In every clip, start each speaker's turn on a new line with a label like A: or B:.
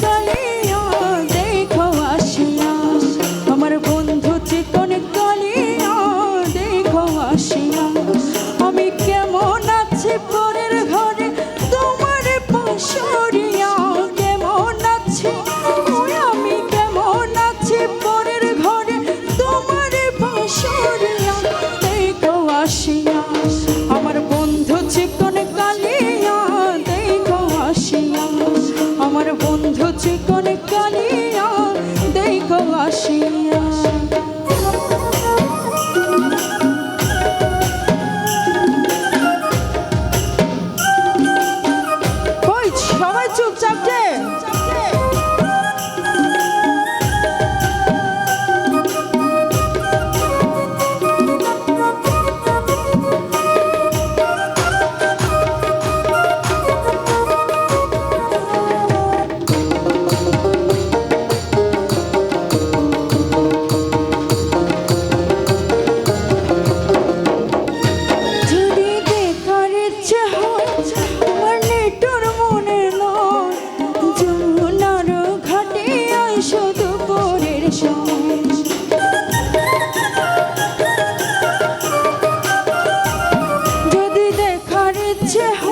A: galinhos te দুপুরের সময় যদি দেখার ইচ্ছে হয়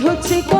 A: বাঁধছে ক